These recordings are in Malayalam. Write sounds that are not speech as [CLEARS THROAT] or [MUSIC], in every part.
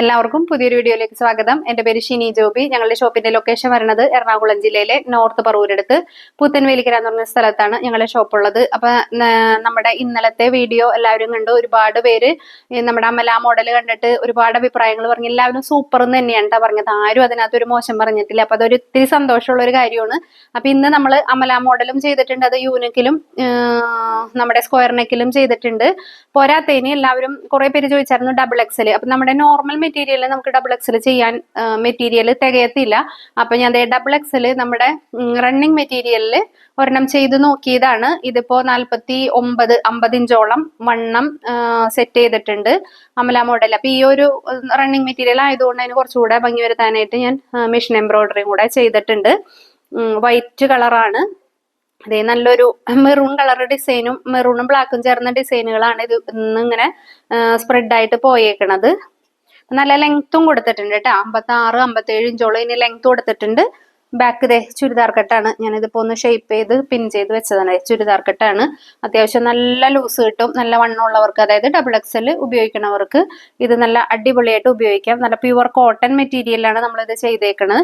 എല്ലാവർക്കും പുതിയൊരു വീഡിയോയിലേക്ക് സ്വാഗതം. എന്റെ പേര് ഷിനി ജോബി. ഞങ്ങളുടെ ഷോപ്പിന്റെ ലൊക്കേഷൻ വരുന്നത് എറണാകുളം ജില്ലയിലെ നോർത്ത് പറവൂരടുത്ത് പുത്തൻവേലിക്കര എന്ന് പറഞ്ഞ സ്ഥലത്താണ് ഞങ്ങളുടെ ഷോപ്പ് ഉള്ളത്. അപ്പൊ നമ്മുടെ ഇന്നലത്തെ വീഡിയോ എല്ലാവരും കണ്ടു. ഒരുപാട് പേര് നമ്മുടെ അമല മോഡൽ കണ്ടിട്ട് ഒരുപാട് അഭിപ്രായങ്ങൾ പറഞ്ഞു. എല്ലാവരും സൂപ്പർ എന്ന് തന്നെയാണ് പറഞ്ഞത്. ആരും അതിനകത്ത് ഒരു മോശം പറഞ്ഞിട്ടില്ല. അപ്പൊ അതൊരു ഇത്തിരി സന്തോഷമുള്ള ഒരു കാര്യമാണ്. അപ്പൊ ഇന്ന് നമ്മൾ അമല മോഡലും ചെയ്തിട്ടുണ്ട്. അത് യൂണിക്കിലും നമ്മുടെ സ്ക്വയർ നെക്കിലും ചെയ്തിട്ടുണ്ട്. പോരാത്തതിന് എല്ലാവരും കുറെ പേര് ചോദിച്ചായിരുന്നു ഡബിൾ എക്സൽ അപ്പൊ നമ്മുടെ നോർമൽ മെറ്റീരിയൽ നമുക്ക് ഡബിൾ എക്സൽ ചെയ്യാൻ മെറ്റീരിയൽ തികയത്തില്ല. അപ്പൊ ഞാൻ ഡബിൾ എക്സൽ നമ്മുടെ റണ്ണിങ് മെറ്റീരിയലിൽ ഒരെണ്ണം ചെയ്ത് നോക്കിയതാണ്. ഇതിപ്പോ നാൽപ്പത്തി ഒമ്പത് അമ്പത് ഇഞ്ചോളം വണ്ണം സെറ്റ് ചെയ്തിട്ടുണ്ട് അമല മോഡൽ അപ്പൊ ഈ ഒരു റണ്ണിങ് മെറ്റീരിയൽ ആയതുകൊണ്ട് അതിന് കുറച്ചുകൂടെ ഭംഗി വരുത്താനായിട്ട് ഞാൻ മെഷീൻ എംബ്രോയിഡറി കൂടെ ചെയ്തിട്ടുണ്ട്. വൈറ്റ് കളറാണ് അതെ നല്ലൊരു മെറൂൺ കളർ ഡിസൈനും മെറൂണും ബ്ലാക്കും ചേർന്ന ഡിസൈനുകളാണ് ഇത് ഇന്ന് ഇങ്ങനെ സ്പ്രെഡ് ആയിട്ട് പോയേക്കണത്. നല്ല ലെങ്ത്തും കൊടുത്തിട്ടുണ്ട് കേട്ടോ. അമ്പത്തി ആറ് അമ്പത്തി ഏഴ് ഇഞ്ചോളം ഇനി ലെങ്ത് കൊടുത്തിട്ടുണ്ട്. ബാക്ക് ദേ ചുരിദാർ കെട്ടാണ്. ഞാനിതിപ്പോ ഒന്ന് ഷേപ്പ് ചെയ്ത് പിൻ ചെയ്ത് വെച്ചതാണ്. ചുരിദാർ കെട്ടാണ്. അത്യാവശ്യം നല്ല ലൂസ് കിട്ടും. നല്ല വണ്ണമുള്ളവർക്ക് അതായത് ഡബിൾ എക്സൽ ഉപയോഗിക്കണവർക്ക് ഇത് നല്ല അടിപൊളിയായിട്ട് ഉപയോഗിക്കാം. നല്ല പ്യുവർ കോട്ടൺ മെറ്റീരിയലാണ് നമ്മളിത് ചെയ്തേക്കണത്.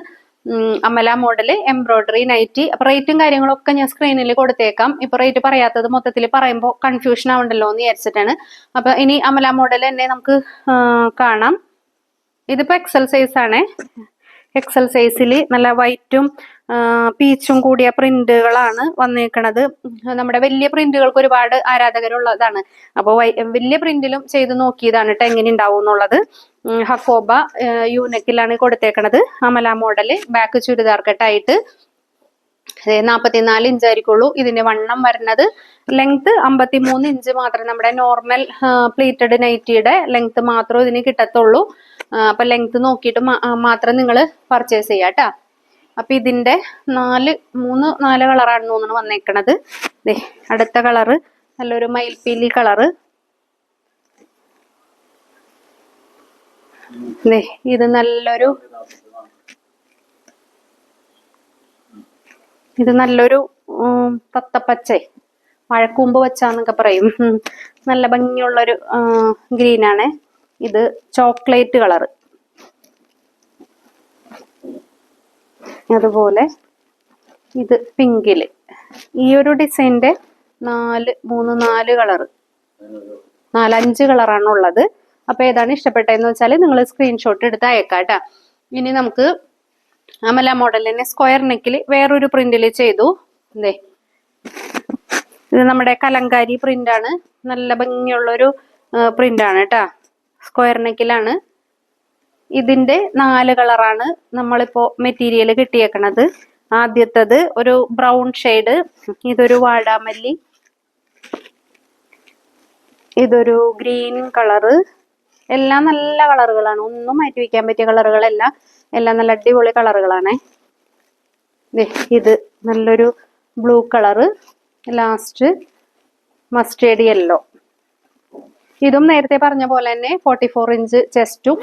അമല മോഡൽ എംബ്രോയിഡറി നൈറ്റി അപ്പൊ റേറ്റും കാര്യങ്ങളൊക്കെ ഞാൻ സ്ക്രീനിൽ കൊടുത്തേക്കാം. ഇപ്പൊ റേറ്റ് പറയാത്തത് മൊത്തത്തിൽ പറയുമ്പോൾ കൺഫ്യൂഷൻ ആവണ്ടല്ലോ എന്ന് വിചാരിച്ചിട്ടാണ്. അപ്പൊ ഇനി അമല മോഡൽ തന്നെ നമുക്ക് കാണാം. ഇതിപ്പോ എക്സൽ ആണ്. എക്സൽ സൈസിൽ നല്ല വൈറ്റും പീച്ചും കൂടിയ പ്രിന്റുകളാണ് വന്നേക്കണത്. നമ്മുടെ വലിയ പ്രിന്റുകൾക്ക് ഒരുപാട് ആരാധകരുള്ളതാണ്. അപ്പോൾ വലിയ പ്രിന്റിലും ചെയ്ത് നോക്കിയതാണ് കേട്ടോ എങ്ങനെ ഉണ്ടാവും എന്നുള്ളത്. ഹഫോബ യൂനെക്കിലാണ് കൊടുത്തേക്കണത്. അമല മോഡൽ ബാക്ക് ചുരിദാർ കട്ടായിട്ട് നാൽപ്പത്തിനാല് ഇഞ്ച് ആയിരിക്കുള്ളൂ ഇതിന്റെ വണ്ണം വരുന്നത്. ലെങ്ത് അമ്പത്തി മൂന്ന് ഇഞ്ച് മാത്രമേ നമ്മുടെ നോർമൽ പ്ലീറ്റഡ് നൈറ്റിയുടെ ലെങ്ത് മാത്രമേ ഇതിന് കിട്ടത്തുള്ളൂ. അപ്പൊ ലെങ്ത് നോക്കിയിട്ട് മാത്രം നിങ്ങൾ പർച്ചേസ് ചെയ്യാം കേട്ടോ അപ്പൊ ഇതിന്റെ നാല് മൂന്ന് നാല് കളറാണ് തോന്നുന്നു വന്നേക്കണത്. ദേ അടുത്ത കളറ് നല്ലൊരു മയിൽപ്പീലി കളറ് ദേ ഇത് നല്ലൊരു ഇത് നല്ലൊരു തത്തപ്പച്ചേ. മഴക്കൂമ്പ് വച്ചാന്നൊക്കെ പറയും. നല്ല ഭംഗിയുള്ളൊരു ഗ്രീനാണ് ഇത് ചോക്ലേറ്റ് കളർ അതുപോലെ ഇത് പിങ്കിൽ. ഈ ഒരു ഡിസൈന്റെ നാല് മൂന്ന് നാല് കളർ നാലഞ്ച് കളറാണ് ഉള്ളത്. അപ്പൊ ഏതാണ് ഇഷ്ടപ്പെട്ടതെന്ന് വെച്ചാൽ നിങ്ങൾ സ്ക്രീൻഷോട്ട് എടുത്ത് അയക്കാം കേട്ടാ ഇനി നമുക്ക് അമല മോഡലിനെ സ്ക്വയർ നെക്കിൽ വേറൊരു പ്രിന്റിൽ ചെയ്തു. ദേ. ഇത് നമ്മുടെ കലങ്കാരി പ്രിന്റാണ് നല്ല ഭംഗിയുള്ളൊരു പ്രിന്റാണ് കേട്ടാ സ്ക്വയർ നെക്കിലാണ് ഇതിന്റെ നാല് കളറാണ് നമ്മളിപ്പോ മെറ്റീരിയൽ കിട്ടിയേക്കണത്. ആദ്യത്തത് ഒരു ബ്രൗൺ ഷെയ്ഡ് ഇതൊരു വാടാമല്ലി ഇതൊരു ഗ്രീൻ കളറ് എല്ലാം നല്ല കളറുകളാണ്. ഒന്നും മാറ്റി വയ്ക്കാൻ പറ്റിയ കളറുകളല്ല. എല്ലാം നല്ല അടിപൊളി കളറുകളാണേ. ഇത് നല്ലൊരു blue colour last mustard yellow ഇതും നേരത്തെ പറഞ്ഞ പോലെ തന്നെ ഫോർട്ടി ഫോർ ഇഞ്ച് ചെസ്റ്റും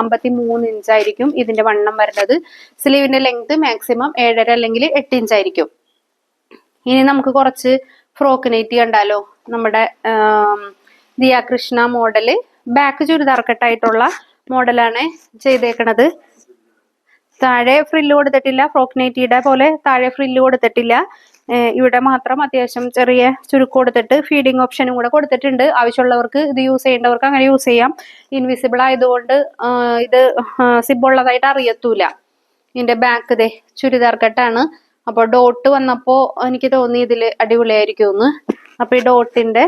അമ്പത്തി മൂന്ന് ഇഞ്ച് ആയിരിക്കും ഇതിന്റെ വണ്ണം വരുന്നത്. സ്ലീവിന്റെ ലെങ്ത് മാക്സിമം ഏഴര അല്ലെങ്കിൽ എട്ട് ഇഞ്ച് ആയിരിക്കും. ഇനി നമുക്ക് കുറച്ച് ഫ്രോക്ക് നെറ്റ് കണ്ടാലോ. നമ്മുടെ ദിയ കൃഷ്ണ മോഡൽ ബാക്ക് ചുരിദാർ കെട്ടായിട്ടുള്ള മോഡലാണ് ചെയ്തേക്കണത്. താഴെ ഫ്രില്ല് കൊടുത്തിട്ടില്ല. ഫ്രോക്ക് നെറ്റിയുടെ പോലെ താഴെ ഫ്രില്ല് കൊടുത്തിട്ടില്ല. ഇവിടെ മാത്രം അത്യാവശ്യം ചെറിയ ചുരുക്ക് കൊടുത്തിട്ട് ഫീഡിങ് ഓപ്ഷനും കൂടെ കൊടുത്തിട്ടുണ്ട്. ആവശ്യമുള്ളവർക്ക് ഇത് യൂസ് ചെയ്യേണ്ടവർക്ക് അങ്ങനെ യൂസ് ചെയ്യാം. ഇൻവിസിബിൾ ആയതുകൊണ്ട് ഇത് സിബ് ഉള്ളതായിട്ട് അറിയത്തൂല. ഇതിന്റെ ബാക്ക് ദേ ചുരിദാർ കട്ടാണ്. അപ്പോൾ ഡോട്ട് വന്നപ്പോൾ എനിക്ക് തോന്നി ഇതിൽ അടിപൊളിയായിരിക്കും എന്ന് അപ്പൊ ഈ ഡോട്ടിന്റെ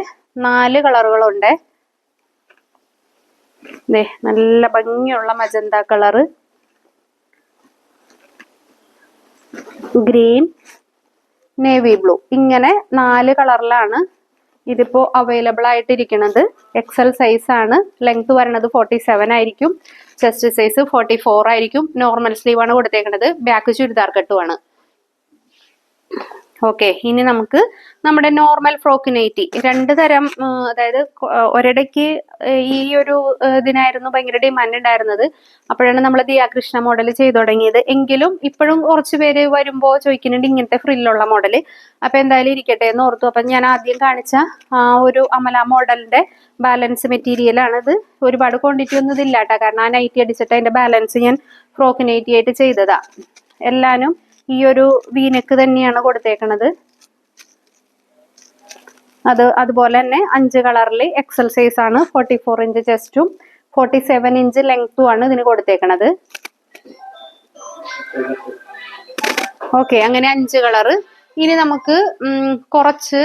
നാല് കളറുകളുണ്ട് ദേ നല്ല ഭംഗിയുള്ള magenta colour green navy blue ഇങ്ങനെ നാല് കളറിലാണ് ഇതിപ്പോ അവൈലബിൾ ആയിട്ടിരിക്കുന്നത് എക്സൽ സൈസ് ആണ്. ലെങ്ത് വരണത് ഫോർട്ടി സെവൻ ആയിരിക്കും. ചെസ്റ്റ് സൈസ് ഫോർട്ടി ഫോർ ആയിരിക്കും. നോർമൽ സ്ലീവ് ആണ് കൊടുത്തേക്കുന്നത് ബാക്ക് ചുരിദാർ കട്ടുമാണ് ഓക്കെ ഇനി നമുക്ക് നമ്മുടെ നോർമൽ ഫ്രോക്ക് നൈറ്റി രണ്ട് തരം അതായത് ഒരിടയ്ക്ക് ഈ ഒരു ഇതിനായിരുന്നു ഭയങ്കര ഡിമാൻഡ് ഉണ്ടായിരുന്നത്. അപ്പോഴാണ് നമ്മൾ ദിയാകൃഷ്ണ മോഡൽ ചെയ്തു തുടങ്ങിയത്. എങ്കിലും ഇപ്പോഴും കുറച്ച് പേര് വരുമ്പോൾ ചോദിക്കുന്നുണ്ട് ഇങ്ങനത്തെ ഫ്രില്ലുള്ള മോഡൽ അപ്പൊ എന്തായാലും ഇരിക്കട്ടെ എന്ന് ഓർത്തു. അപ്പൊ ഞാൻ ആദ്യം കാണിച്ച ആ ഒരു അമല മോഡലിന്റെ ബാലൻസ് ഇത് ഒരുപാട് ക്വാണ്ടിറ്റി ഒന്നും ഇതില്ല കേട്ടോ കാരണം ആ നൈറ്റി അടിച്ചിട്ട് അതിന്റെ ബാലൻസ് ഞാൻ ഫ്രോക്ക് നൈറ്റി ആയിട്ട് ചെയ്തതാ. എല്ലാനും ഈ ഒരു വീനക്ക് തന്നെയാണ് കൊടുത്തേക്കണത്. അത് അതുപോലെ തന്നെ അഞ്ച് കളറിൽ എക്സൽ സൈസ് ആണ് ഫോർട്ടി ഫോർ ഇഞ്ച് ചെസ്റ്റും ഫോർട്ടി സെവൻ ഇഞ്ച് ലെങ്ത്തും ആണ് ഇതിന് കൊടുത്തേക്കണത്. ഓക്കെ അങ്ങനെ അഞ്ച് കളറ് ഇനി നമുക്ക് കുറച്ച്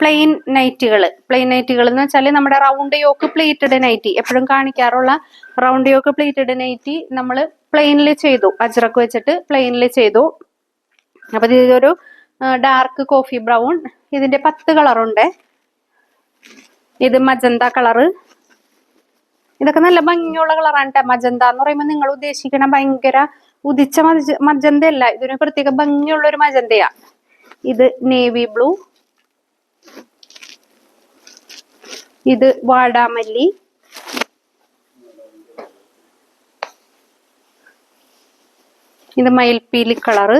പ്ലെയിൻ നൈറ്റുകൾ പ്ലെയിൻ നൈറ്റുകൾ എന്ന് വെച്ചാൽ നമ്മുടെ റൗണ്ട് യോക്ക് പ്ലേറ്റഡ് നൈറ്റി എപ്പോഴും കാണിക്കാറുള്ള റൗണ്ട് യോക്ക് പ്ലേറ്റഡ് നൈറ്റി നമ്മൾ പ്ലെയിനിൽ ചെയ്തു. അജ്രക്ക് വെച്ചിട്ട് പ്ലെയിനിൽ ചെയ്തു. അപ്പൊ ഇതൊരു ഡാർക്ക് കോഫി ബ്രൗൺ ഇതിന്റെ പത്ത് കളറുണ്ട് ഇത് മജന്ത കളറ് ഇതൊക്കെ നല്ല ഭംഗിയുള്ള കളറാണ് കേട്ടോ മജന്ത എന്ന് പറയുമ്പോൾ നിങ്ങൾ ഉദ്ദേശിക്കണ ഭയങ്കര ഉദിച്ച മജ മജന്ത ഇതിന് പ്രത്യേക ഭംഗിയുള്ള ഒരു മജന്തയാ. ഇത് നേവി ബ്ലൂ ഇത് വാടാമല്ലി. ഇത് മയിൽപ്പീലി കളറ്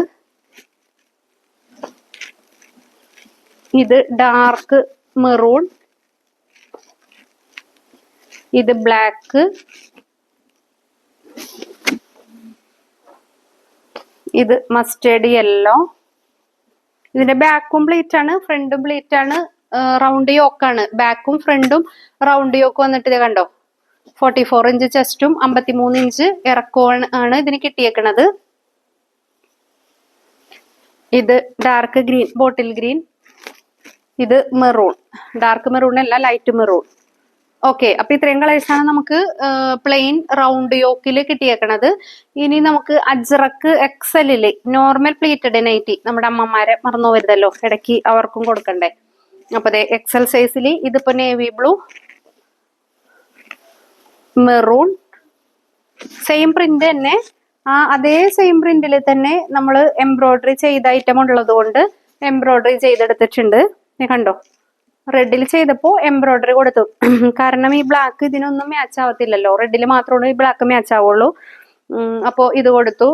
ഇത് ഡാർക്ക് മെറൂൺ. ഇത് ബ്ലാക്ക്. ഇത് മസ്റ്റേഡ് യെല്ലോ. ഇതിന്റെ ബാക്കും പ്ലേറ്റ് ആണ് ഫ്രണ്ടും പ്ലേറ്റ് ആണ് റൗണ്ട് യോക്കാണ്. ബാക്കും ഫ്രണ്ടും റൗണ്ട് യോക്ക് വന്നിട്ട് ഇത് കണ്ടോ? ഫോർട്ടി ഫോർ ഇഞ്ച് ചെസ്റ്റും അമ്പത്തിമൂന്ന് ഇഞ്ച് ഇറക്കവും ആണ് ഇതിന് കിട്ടിയേക്കണത്. ഇത് ഡാർക്ക് ഗ്രീൻ ബോട്ടിൽ ഗ്രീൻ ഇത് മെറൂൺ ഡാർക്ക് മെറൂൺ അല്ല ലൈറ്റ് മെറൂൺ ഓക്കെ അപ്പൊ ഇത്രയും കളേഴ്സ് ആണ് നമുക്ക് പ്ലെയിൻ റൗണ്ട് യോക്കിൽ കിട്ടിയേക്കണത്. ഇനി നമുക്ക് അജ്രക്ക് എക്സലിൽ നോർമൽ പ്ലീറ്റഡ് നൈറ്റി നമ്മുടെ അമ്മമാരെ മറന്നു വരുതല്ലോ ഇടയ്ക്ക് അവർക്കും കൊടുക്കണ്ടേ. അപ്പൊ അതെ എക്സൽ സൈസിൽ ഇതിപ്പോ navy blue maroon same print തന്നെ ആ അതേ സെയിം പ്രിന്റിൽ തന്നെ നമ്മൾ എംബ്രോയിഡറി ചെയ്ത ഐറ്റം ഉള്ളത് കൊണ്ട് എംബ്രോയിഡറി ചെയ്തെടുത്തിട്ടുണ്ട്. കണ്ടോ? റെഡിൽ ചെയ്തപ്പോൾ എംബ്രോയിഡറി കൊടുത്തു. [CLEARS THROAT] കാരണം ഈ ബ്ലാക്ക് ഇതിനൊന്നും മാച്ച് ആവത്തില്ലല്ലോ. റെഡിൽ മാത്രമേ ഈ ബ്ലാക്ക് മാച്ച് ആവുള്ളൂ. അപ്പോൾ അപ്പോ ഇത് കൊടുത്തു.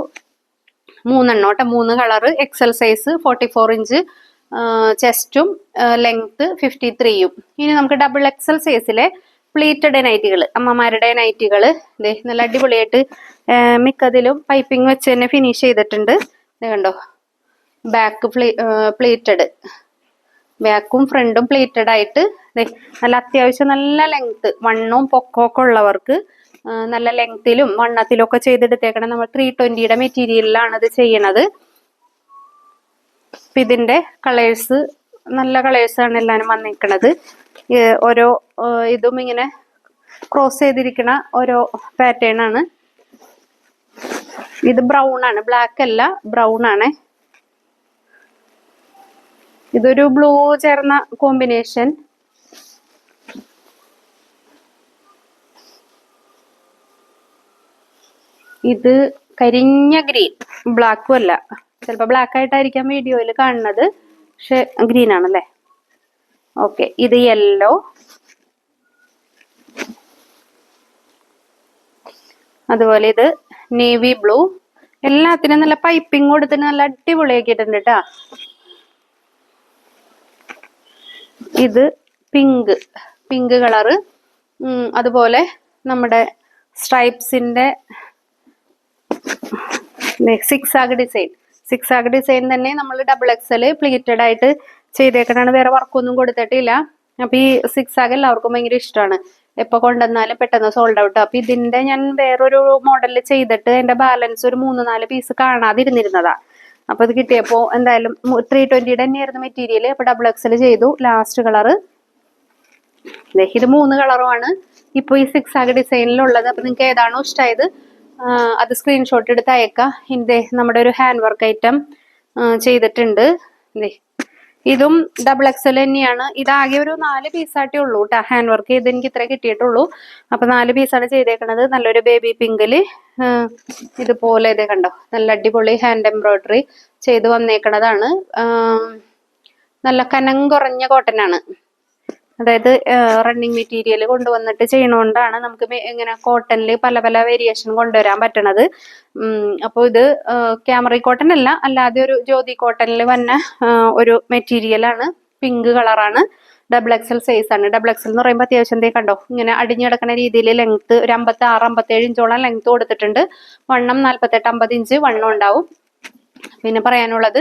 മൂന്നെണ്ണം കേട്ടോ. മൂന്ന് colour XL size forty four inch ചെസ്റ്റും length fifty ത്രീയും ഇനി നമുക്ക് ഡബിൾ എക്സൽ സൈസിലെ പ്ലീറ്റഡ് നൈറ്റികൾ അമ്മമാരുടെ നൈറ്റികൾ ദേ നല്ല അടിപൊളിയായിട്ട് മിക്കതിലും പൈപ്പിംഗ് വെച്ച് തന്നെ ഫിനിഷ് ചെയ്തിട്ടുണ്ട്. ദേ കണ്ടോ? ബാക്ക് പ്ലീ പ്ലീറ്റഡ് ബാക്കും ഫ്രണ്ടും പ്ലീറ്റഡ് ആയിട്ട് നല്ല അത്യാവശ്യം നല്ല ലെങ്ത് വണ്ണവും പൊക്കമൊക്കെ ഉള്ളവർക്ക് നല്ല ലെങ്ത്തിലും വണ്ണത്തിലും ഒക്കെ ചെയ്തെടുത്തേക്കണം നമ്മൾ ത്രീ ട്വന്റിയുടെ മെറ്റീരിയലിലാണ് ഇത് ചെയ്യണത്. ഇതിന്റെ കളേഴ്സ് നല്ല കളേഴ്സ് ആണ് വന്നിരിക്കുന്നത് ഓരോ ഇതും ഇങ്ങനെ ക്രോസ് ചെയ്തിരിക്കുന്ന ഓരോ പാറ്റേൺ ആണ്. ഇത് ബ്രൗൺ ആണ്. ബ്ലാക്ക് അല്ല ബ്രൗൺ ആണ്. ഇതൊരു ബ്ലൂ ചേർന്ന കോമ്പിനേഷൻ ഇത് കരിഞ്ഞ ഗ്രീൻ ബ്ലാക്കും അല്ല. ചിലപ്പോൾ ബ്ലാക്ക് ആയിട്ടായിരിക്കാം വീഡിയോയിൽ കാണുന്നത്. പക്ഷെ ഗ്രീൻ ആണല്ലേ? ഓക്കെ ഇത് യെല്ലോ അതുപോലെ ഇത് നേവി ബ്ലൂ എല്ലാത്തിനും നല്ല പൈപ്പിംഗ് കൊടുത്തിട്ട് നല്ല അടിപൊളിയാക്കിയിട്ടുണ്ട് കേട്ടാ ഇത് പിങ്ക് പിങ്ക് കളറ് അതുപോലെ നമ്മുടെ സ്ട്രൈപ്സിന്റെ zigzag design zigzag design തന്നെ നമ്മൾ ഡബിൾ എക്സൽ പ്ലീറ്റഡ് ആയിട്ട് ചെയ്തേക്കണാണ് വേറെ വർക്കൊന്നും കൊടുത്തിട്ടില്ല. അപ്പൊ ഈ സിക്സ് ആഗ് എല്ലാവർക്കും ഭയങ്കര ഇഷ്ടമാണ്. എപ്പൊ കൊണ്ടുവന്നാലും പെട്ടെന്ന് സോൾഡ് ഔട്ട് അപ്പൊ ഇതിന്റെ ഞാൻ വേറൊരു മോഡലിൽ ചെയ്തിട്ട് എന്റെ ബാലൻസ് ഒരു മൂന്ന് നാല് പീസ് കാണാതിരുന്നിരുന്നതാ. അപ്പൊ ഇത് കിട്ടിയപ്പോ എന്തായാലും ത്രീ ട്വന്റിയുടെ തന്നെയായിരുന്നു മെറ്റീരിയൽ അപ്പൊ ഡബിൾ എക്സൽ ചെയ്തു. ലാസ്റ്റ് കളറ് ഇത് മൂന്ന് കളറുമാണ് ഇപ്പൊ ഈ സിക്സ് ആഗ് ഡിസൈനിലുള്ളത് അപ്പൊ നിങ്ങൾക്ക് ഏതാണോ ഇഷ്ടമായത് അത് സ്ക്രീൻഷോട്ട് എടുത്ത് അയക്കാം. ഇതേ നമ്മുടെ ഒരു ഹാൻഡ് വർക്ക് ഐറ്റം ചെയ്തിട്ടുണ്ട്. ഇതും. ഡബിൾ എക്സൽ തന്നെയാണ്. ഇതാകെ ഒരു നാല് പീസായിട്ടേ ഉള്ളൂ കേട്ടോ ഹാൻഡ് വർക്ക് ചെയ്ത് എനിക്ക് ഇത്ര കിട്ടിയിട്ടുള്ളൂ. അപ്പൊ നാല് പീസാണ് ചെയ്തേക്കണത്. നല്ലൊരു ബേബി പിങ്കിൽ ഇതുപോലെ ഇതേ കണ്ടോ. നല്ല അടിപൊളി ഹാൻഡ് എംബ്രോയിഡറി ചെയ്ത് വന്നേക്കണതാണ്. നല്ല കനം കുറഞ്ഞ കോട്ടനാണ് അതായത് റണ്ണിങ് മെറ്റീരിയൽ കൊണ്ടുവന്നിട്ട് ചെയ്യണോണ്ടാണ് നമുക്ക് ഇങ്ങനെ കോട്ടണിൽ പല പല വേരിയേഷൻ കൊണ്ടുവരാൻ പറ്റണത്. അപ്പോൾ ഇത് ക്യാമറ കോട്ടൺ അല്ല അല്ലാതെ ഒരു ജ്യോതി കോട്ടണിൽ വന്ന ഒരു മെറ്റീരിയലാണ് പിങ്ക് കളറാണ് ഡബിൾ എക്സൽ സൈസ് ആണ്. ഡബിൾ എക്സൽ എന്ന് പറയുമ്പോൾ അത്യാവശ്യം എന്തേ കണ്ടോ? ഇങ്ങനെ അടിഞ്ഞു കിടക്കുന്ന രീതിയിൽ ലെങ്ത് ഒരു അമ്പത്തി ആറ് അമ്പത്തേഴ് ഇഞ്ചോളം ലെങ്ത് കൊടുത്തിട്ടുണ്ട്. വണ്ണം നാൽപ്പത്തെട്ട് അമ്പത് ഇഞ്ച് വണ്ണം ഉണ്ടാവും. പിന്നെ പറയാനുള്ളത്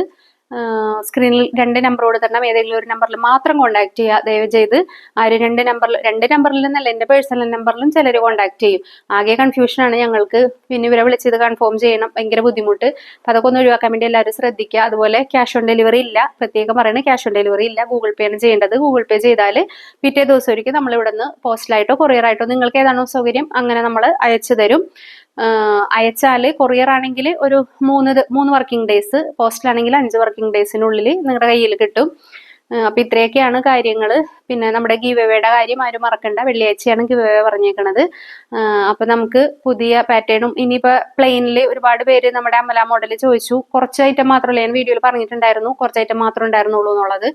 സ്ക്രീനിൽ രണ്ട് നമ്പറോട് തരണം. ഏതെങ്കിലും ഒരു നമ്പറിൽ മാത്രം കോൺടാക്ട് ചെയ്യുക. ദയവ് ചെയ്ത് ഒരു രണ്ട് നമ്പറിൽ രണ്ട് നമ്പറിൽ നിന്നല്ല എന്റെ പേഴ്സണൽ നമ്പറിലും ചിലർ കോൺടാക്ട് ചെയ്യും. ആകെ കൺഫ്യൂഷനാണ് ഞങ്ങൾക്ക്. പിന്നെ ഇവരെ വിളിച്ചത് കൺഫേം ചെയ്യണം. ഭയങ്കര ബുദ്ധിമുട്ട്. അപ്പം അതൊക്കെ ഒന്ന് ഒഴിവാക്കാൻ വേണ്ടി എല്ലാവരും ശ്രദ്ധിക്കുക. അതുപോലെ ക്യാഷ് ഓൺ ഡെലിവറി ഇല്ല. പ്രത്യേകം പറയുന്നത് ക്യാഷ് ഓൺ ഡെലിവറി ഇല്ല. ഗൂഗിൾ പേ ആണ് ചെയ്യേണ്ടത്. ഗൂഗിൾ പേ ചെയ്താൽ പിറ്റേ ദിവസം ഒരിക്കൽ നമ്മൾ ഇവിടെ നിന്ന് പോസ്റ്റലായിട്ടോ കൊറിയറായിട്ടോ നിങ്ങൾക്ക് ഏതാണോ സൗകര്യം അങ്ങനെ നമ്മൾ അയച്ചു തരും. അയച്ചാൽ കൊറിയർ ആണെങ്കിൽ ഒരു മൂന്ന് മൂന്ന് വർക്കിംഗ് ഡേയ്സ് പോസ്റ്റിലാണെങ്കിൽ അഞ്ച് വർക്കിംഗ് ഡേയ്സിനുള്ളിൽ നിങ്ങളുടെ കയ്യിൽ കിട്ടും. അപ്പം ഇത്രയൊക്കെയാണ് കാര്യങ്ങൾ പിന്നെ നമ്മുടെ ഗീവ് കാര്യം ആരും മറക്കണ്ട. വെള്ളിയാഴ്ചയാണ് ഗീവ് എവേ പറഞ്ഞേക്കണത് അപ്പൊ നമുക്ക് പുതിയ പാറ്റേണും ഇനിയിപ്പോ പ്ലെയിനിൽ ഒരുപാട് പേര് നമ്മുടെ അമല മോഡൽ ചോദിച്ചു. കുറച്ച് ഐറ്റം മാത്രമല്ല ഞാൻ വീഡിയോയിൽ പറഞ്ഞിട്ടുണ്ടായിരുന്നു. കുറച്ച് ഐറ്റം മാത്രമേ ഉണ്ടായിരുന്നുള്ളൂ എന്നുള്ളത്.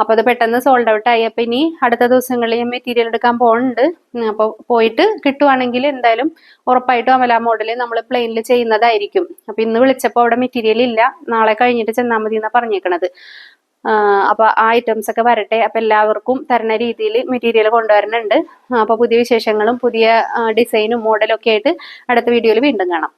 അപ്പൊ അത് പെട്ടെന്ന് സോൾഡ് ഔട്ട് ആയി. അപ്പൊ ഇനി അടുത്ത ദിവസങ്ങളിൽ ഞാൻ മെറ്റീരിയൽ എടുക്കാൻ പോകുന്നുണ്ട് അപ്പോൾ പോയിട്ട് കിട്ടുവാണെങ്കിൽ എന്തായാലും ഉറപ്പായിട്ടും അമല മോഡൽ നമ്മൾ പ്ലെയിനിൽ ചെയ്യുന്നതായിരിക്കും. അപ്പൊ ഇന്ന് വിളിച്ചപ്പോൾ അവിടെ മെറ്റീരിയൽ ഇല്ല. നാളെ കഴിഞ്ഞിട്ട് ചെന്നാൽ മതി എന്നാണ് പറഞ്ഞേക്കണത്. അപ്പോൾ ആ ഐറ്റംസ് ഒക്കെ വരട്ടെ. അപ്പോൾ എല്ലാവർക്കും തരുന്ന രീതിയിൽ മെറ്റീരിയൽ കൊണ്ടുവരുന്നുണ്ട്. അപ്പോൾ പുതിയ വിശേഷങ്ങളും പുതിയ ഡിസൈനും മോഡലും ഒക്കെ ആയിട്ട് അടുത്ത വീഡിയോയിൽ വീണ്ടും കാണാം.